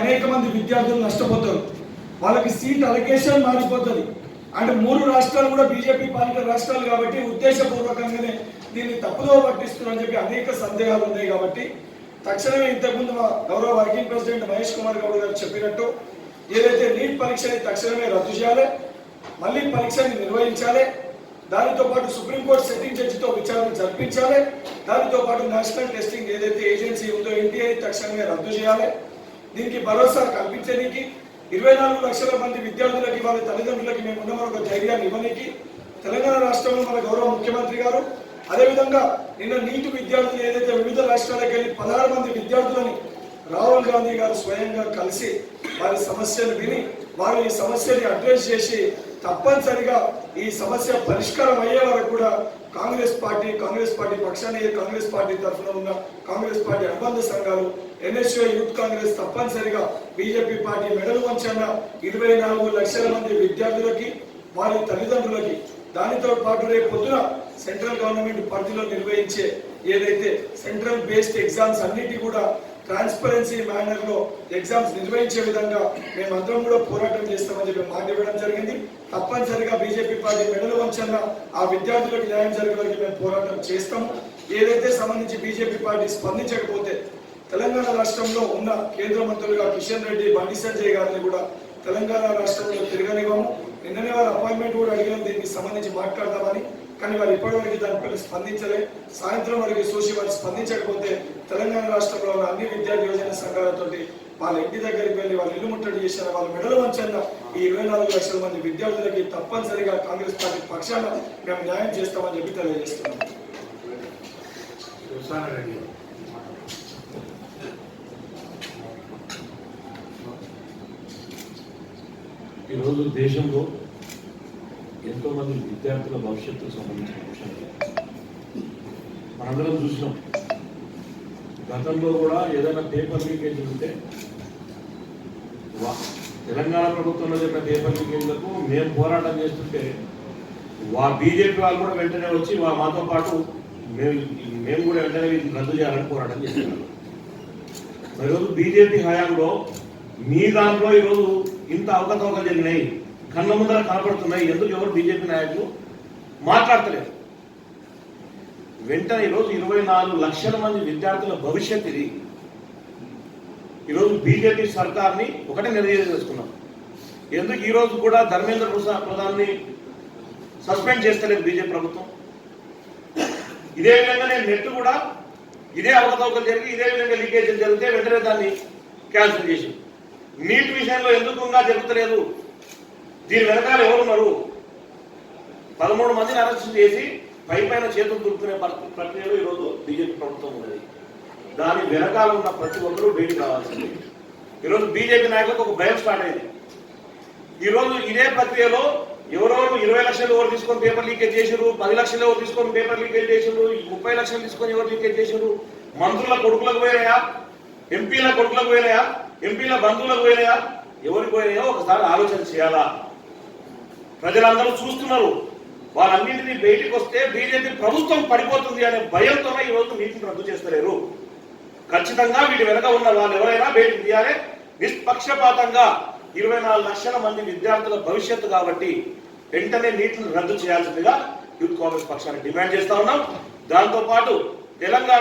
అనేక మంది విద్యార్థులు నష్టపోతారు. వాళ్ళకి సీట్ అలొకేషన్ మారిపోతుంది. అంటే మూడు రాష్ట్రాలు కూడా బీజేపీ పాలిత రాష్ట్రాలు కాబట్టి ఉద్దేశపూర్వకంగానే దీన్ని తప్పుదో పట్టిస్తున్నారని చెప్పి అనేక సందేహాలు ఉన్నాయి కాబట్టి తక్షణమే ఇంతకుముందు మా గౌరవ వర్కింగ్ ప్రెసిడెంట్ మహేష్ కుమార్ గౌడ్ గారు చెప్పినట్టు ఏదైతే నీట్ పరీక్షని తక్షణమే రద్దు చేయాలి మళ్ళీ పరీక్షని నిర్వహించాలి దానితో పాటు సుప్రీంకోర్టు సెట్టింగ్ జడ్జితో విచారణ జరిపించాలి దానితో పాటు నేషనల్ టెస్టింగ్ ఏదైతే ఏజెన్సీ ఉందో ఎన్టీఐ తక్షణమే రద్దు చేయాలి. దీనికి భరోసా కల్పించడానికి ఇరవై నాలుగు లక్షల మంది విద్యార్థులకి వాళ్ళ తల్లిదండ్రులకి మేము ఉన్న ఒక ధైర్యాన్ని ఇవ్వడానికి తెలంగాణ రాష్ట్రంలో మన గౌరవ ముఖ్యమంత్రి గారు అదేవిధంగా నిన్న నీటి విద్యార్థులు ఏదైతే వివిధ రాష్ట్రాలకు వెళ్ళి పదహారు మంది విద్యార్థులని రాహుల్ గాంధీ గారు స్వయంగా కలిసి వారి సమస్యలు విని వారి సమస్యని అడ్రస్ చేసి తప్పనిసరిగా ఈ సమస్య పరిష్కారం అయ్యే వరకు కూడా కాంగ్రెస్ పార్టీ కాంగ్రెస్ పార్టీ పక్షాన్ని కాంగ్రెస్ పార్టీ తరఫున ఉన్న కాంగ్రెస్ పార్టీ అనుబంధ సంఘాలు ఎన్ఎస్యూ యూత్ కాంగ్రెస్ తప్పనిసరిగా బీజేపీ పార్టీ మెడలు వంచన్న ఇరవై నాలుగు లక్షల మంది విద్యార్థులకి వారి తల్లిదండ్రులకి దానితో పాటు రేపు పొద్దున సెంట్రల్ గవర్నమెంట్ పరిధిలో నిర్వహించే ఏదైతే సెంట్రల్ బేస్డ్ ఎగ్జామ్స్ అన్నిటి కూడా ట్రాన్స్పరెన్సీ మేనర్లో ఎగ్జామ్స్ నిర్వహించే విధంగా మేమందరం కూడా పోరాటం చేస్తామని చెప్పి మాట ఇవ్వడం జరిగింది. తప్పనిసరిగా బీజేపీ పార్టీ మెడలు వంచన్న ఆ విద్యార్థులకు న్యాయం జరిగే వరకు మేము పోరాటం చేస్తాము. ఏదైతే సంబంధించి బీజేపీ పార్టీ స్పందించకపోతే తెలంగాణ రాష్ట్రంలో ఉన్న కేంద్ర మంత్రులుగా కిషన్ రెడ్డి బండి సంజయ్ గారిని కూడా తెలంగాణ రాష్ట్రంలో తిరగనివ్వము. నిన్ననే వారు అపాయింట్మెంట్ కూడా అడిగాను దీనికి సంబంధించి మాట్లాడదామని. కానీ వారు ఇప్పటివరకు దానిపై స్పందించలే. సాయంత్రం వరకు చూసి వారు స్పందించకపోతే తెలంగాణ రాష్ట్రంలో ఉన్న అన్ని విద్యార్థి యోజన సంఘాలతో వాళ్ళ ఇంటి దగ్గరికి వెళ్ళి వాళ్ళు ఇల్లు ముట్టడి చేశారు. వాళ్ళ మెడల వంచన్న ఈ ఇరవై నాలుగు లక్షల మంది విద్యార్థులకి తప్పనిసరిగా కాంగ్రెస్ పార్టీ పక్షాన మేము న్యాయం చేస్తామని చెప్పి తెలియజేస్తున్నాం రెడ్డి ఈరోజు దేశంలో ఎంతో మంది విద్యార్థుల భవిష్యత్తుకు సంబంధించిన అంశాలు. మనందరం చూసినాం. గతంలో కూడా ఏదైనా పేపర్ లీకేజ్ ఉంటే వా- తెలంగాణ ప్రభుత్వంలో జరిగిన పేపర్ లీకేజ్లకు మేము పోరాటం చేస్తుంటే వా బీజేపీ వాళ్ళు కూడా వెంటనే వచ్చి వా- మాతో పాటు మేము మేము కూడా వెంటనే రద్దు చేయాలని పోరాటం చేస్తున్నాం ఈరోజు బీజేపీ హయాంలో మీ దాంట్లో ఈరోజు ఇంత అవకతవకలు జరిగినాయి కళ్ళ ముందర కనపడుతున్నాయి ఎందుకు ఎవరు బీజేపీ నాయకులు మాట్లాడతలేరు వెంటనే ఈరోజు ఇరవై నాలుగు లక్షల మంది విద్యార్థుల భవిష్యత్ ఇది. ఈరోజు బీజేపీ సర్కార్ని ఒకటే నిర్ణయం చేసుకున్నాం. ఎందుకు ఈరోజు కూడా ధర్మేంద్ర ప్రసాద్ ప్రధాన్ని సస్పెండ్ చేస్తలేదు బీజేపీ ప్రభుత్వం? ఇదే విధంగా నేను నెట్ కూడా ఇదే అవకతవకలు జరిగి ఇదే విధంగా లీకేజీలు జరిగితే వెంటనే దాన్ని క్యాన్సిల్ చేసి నీట్ విషయంలో ఎందుకు ఇంకా జరుగుతలేదు దీని వెనకాల ఎవరున్నారు పదమూడు మందిని అరెస్ట్ చేసి పై పైన చేతులు దురుకునే ప్రక్రియలో ఈరోజు బీజేపీ ప్రభుత్వం ఉన్నది. దాని వెనకాల ఉన్న ప్రతి ఒక్కరూ బయటికి రావాల్సింది. ఈరోజు బీజేపీ నాయకులకు ఒక భయం స్టార్ట్ అయింది. ఈరోజు ఇదే ప్రక్రియలో ఎవరెవరు ఇరవై లక్షలు ఎవరు తీసుకొని పేపర్ లీకేజ్ చేసారు పది లక్షలు ఎవరు తీసుకొని పేపర్ లీకేజ్ చేసారు ముప్పై లక్షలు తీసుకొని ఎవరు లీకేజ్ చేసారు మంత్రుల కొడుకులకు పోయినాయా? ఎంపీల కొడుకులకు పోయినాయా? ఎంపీల బంధువులకు పోయినాయా? ఎవరికి పోయినాయో ఒకసారి ఆలోచన చేయాలా? ప్రజలందరూ చూస్తున్నారు. వాళ్ళన్నింటినీ బయటికి వస్తే బీజేపీ ప్రభుత్వం పడిపోతుంది అనే భయంతోనే ఈరోజు రోజు మీటింగ్ రద్దు చేస్తలేరు. ఖచ్చితంగా వీటి వెనక ఉన్న వాళ్ళు ఎవరైనా బయటకు తీయాలి నిష్పక్షపాతంగా ఇరవై నాలుగు లక్షల మంది విద్యార్థుల భవిష్యత్తు కాబట్టి వెంటనే నీటిని రద్దు చేయాల్సిందిగా యూత్ కాంగ్రెస్ పక్షాన్ని డిమాండ్ చేస్తా ఉన్నాం. దాంతో పాటు తెలంగాణ